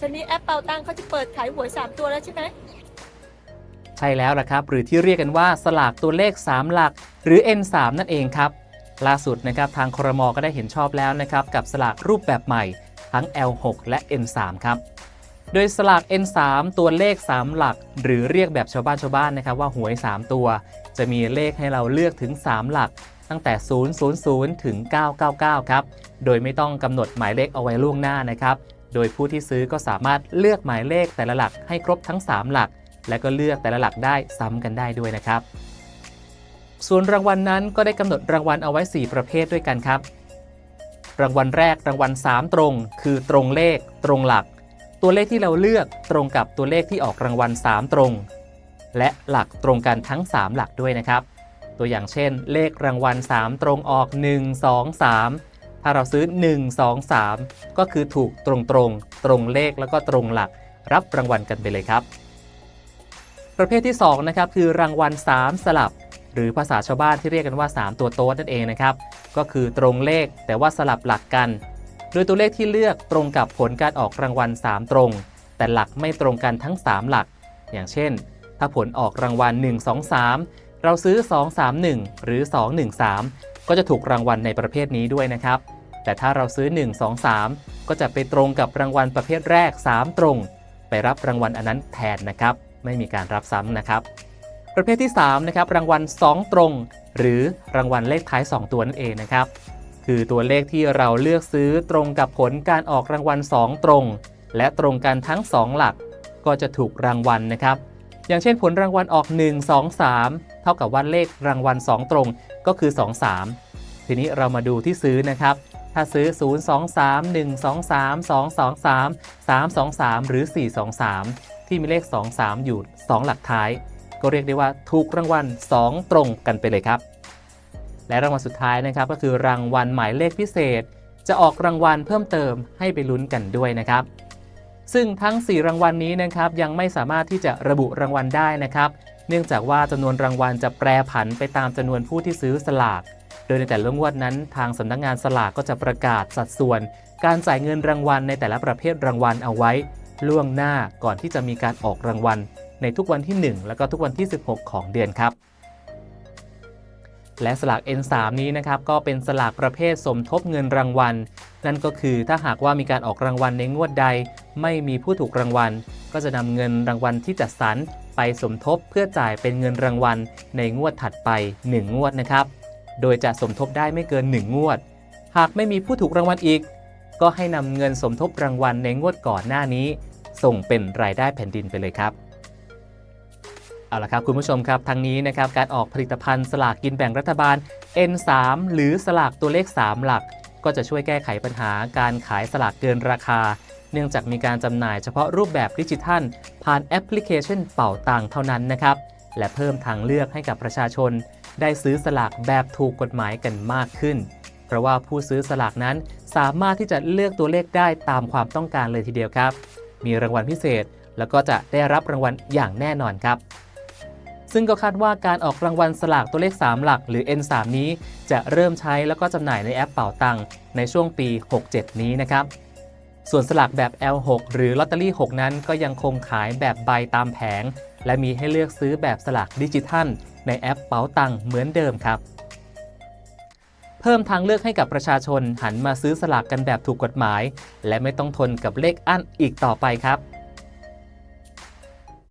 ทีนี้แอปเป่าตังเขาจะเปิดขายหวย 3 ตัวแล้วใช่ไหมใช่แล้วล่ะครับ หรือที่เรียกกันว่าสลากตัวเลข 3 หลัก หรือ N3 นั่นเองครับ ล่าสุดนะครับทางครมก็ได้เห็นชอบแล้วนะครับกับสลากรูปแบบใหม่ ทั้ง L6 และ N3 ครับโดยสลาก N3 ตัวเลข 3 หลัก หรือเรียกแบบชาวบ้านชาวบ้านนะครับว่าหวย 3 ตัว จะมีเลขให้เราเลือกถึง 3 หลัก ตั้งแต่ 000 ถึง 999 ครับ โดยไม่ต้องกำหนดหมายเลขเอาไว้ล่วงหน้านะครับ โดยผู้ที่ซื้อก็สามารถเลือกหมายเลขแต่ละหลักให้ครบทั้ง 3 หลัก และก็เลือกแต่ละหลักได้ซ้ำกันได้ด้วยนะครับ ส่วนรางวัลนนั้นก็ได้กำหนดรางวัลเอาไว้ 4 ประเภทด้วยกันครับ รางวัลแรกรางวัล 3 ตรง คือตรงเลข ตรงหลัก ตัวเลขที่เราเลือกตรงกับตัวเลขที่ออกรางวัล 3 ตรง และหลักตรงกันทั้ง 3 หลักด้วยนะครับ ตัวอย่างเช่น เลขรางวัล 3 ตรงออก 1 2 3 ถ้าเราซื้อ 1 2 3 ก็คือถูกตรงตรงตรงเลขแล้วก็ตรงหลัก รับรางวัลกันไปเลยครับ ประเภทที่2นะครับคือรางวัล 3 สลับ หรือภาษาชาวบ้านที่เรียกกันว่า 3 ตัวโต๊ดนั่นเองนะครับ ก็คือตรงเลขแต่ว่าสลับหลักกัน โดยตัวเลขที่เลือกตรงกับผลการออกรางวัล 3 ตรง แต่หลักไม่ตรงกันทั้ง 3 หลัก อย่างเช่น ถ้าผลออกรางวัล 1 2 3 เราซื้อ 2 3 1 หรือ 2 1 3 ก็จะถูกรางวัลในประเภทนี้ด้วยนะครับ แต่ถ้าเราซื้อ 1 2 3 ก็จะไปตรงกับรางวัลประเภทแรก 3 ตรง ไปรับรางวัลอันนั้นแทนนะครับ ไม่มีการรับซ้ำนะครับ ประเภทที่3นะครับรางวัล 2 ตรง หรือรางวัลเลขท้าย 2 ตัวนั่นเองนะครับ คือตัวเลขที่เราเลือกซื้อตรงกับผลการออกรางวัล 2 ตรง และตรงกันทั้ง 2 หลัก ก็จะถูกรางวัลนะครับ อย่างเช่นผลรางวัลออก 1 2 3 เท่ากับว่าเลขรางวัล 2 ตรงก็คือ 2 3 ทีนี้เรามาดูที่ซื้อนะครับ ถ้าซื้อ 0 2 3 1 2 3 2 2 3 3 2 3 หรือ 4 2 3 ที่มีเลข 2 3 อยู่ 2 หลักท้าย ก็เรียกได้ว่าถูกรางวัล 2 ตรงกันไปเลยครับ และรางวัลสุดท้ายนะครับก็คือรางวัลหมายเลขพิเศษ จะออกรางวัลเพิ่มเติมให้ไปลุ้นกันด้วยนะครับ ซึ่งทั้ง 4 รางวัลนนี้นะครับยังไม่สามารถที่จะระบุรางวัลได้นะครับ เนื่องจากว่าจำนวนรางวัลจะแปรผันไปตามจำนวนผู้ที่ซื้อสลาก โดยในแต่ละงวดนั้น ทางสำนักงานสลากก็จะประกาศสัดส่วน การจ่ายเงินรางวัลในแต่ละประเภทรางวัลเอาไว้ ล่วงหน้าก่อนที่จะมีการออกรางวัล ในทุกวันที่ 1 แล้วก็ทุกวันที่ 16 ของเดือนครับ และสลาก N3 นี้นะครับก็เป็นสลากประเภทสมทบเงินรางวัล นั่นก็คือถ้าหากว่ามีการออกรางวัลในงวดใด ไม่มีผู้ถูกรางวัล ก็จะนำเงินรางวัลที่จัดสรรไปสมทบเพื่อจ่ายเป็นเงินรางวัลในงวดถัดไป 1 งวดนะครับ โดยจะสมทบได้ไม่เกิน 1 งวด หากไม่มีผู้ถูกรางวัลอีก ก็ให้นำเงินสมทบรางวัลในงวดก่อนหน้านี้ ส่งเป็นรายได้แผ่นดินไปเลยครับ เอาละครับคุณผู้ชมครับทางนี้นะครับการออกผลิตภัณฑ์สลากกินแบ่งรัฐบาล N3 หรือสลากตัวเลข 3 หลัก ก็จะช่วยแก้ไขปัญหาการขายสลากเกินราคา เนื่องจากมีการจำหน่ายเฉพาะรูปแบบดิจิทัล ผ่านแอปพลิเคชันเป่าตังเท่านั้นนะครับ และเพิ่มทางเลือกให้กับประชาชน ได้ซื้อสลากแบบถูกกฎหมายกันมากขึ้น เพราะว่าผู้ซื้อสลากนั้นสามารถที่จะเลือกตัวเลขได้ตามความต้องการเลยทีเดียวครับ มีรางวัลพิเศษ แล้วก็จะได้รับรางวัลอย่างแน่นอนครับ ซึ่งก็คาดว่าการออกรางวัลสลากตัวเลข 3 หลัก หรือ N3 นี้ จะเริ่มใช้แล้วก็จำหน่ายในแอปเป่าตังในช่วงปี 67 นี้นะครับส่วนสลากแบบ L6 หรือลอตเตอรี่ 6 นั้นก็ยังคงขายแบบใบตามแผง และมีให้เลือกซื้อแบบสลากดิจิทัล ในแอปเป๋าตังเหมือนเดิมครับ เพิ่มทางเลือกให้กับประชาชนหันมาซื้อสลากกันแบบถูกกฎหมาย และไม่ต้องทนกับเลขอั้นอีกต่อไปครับ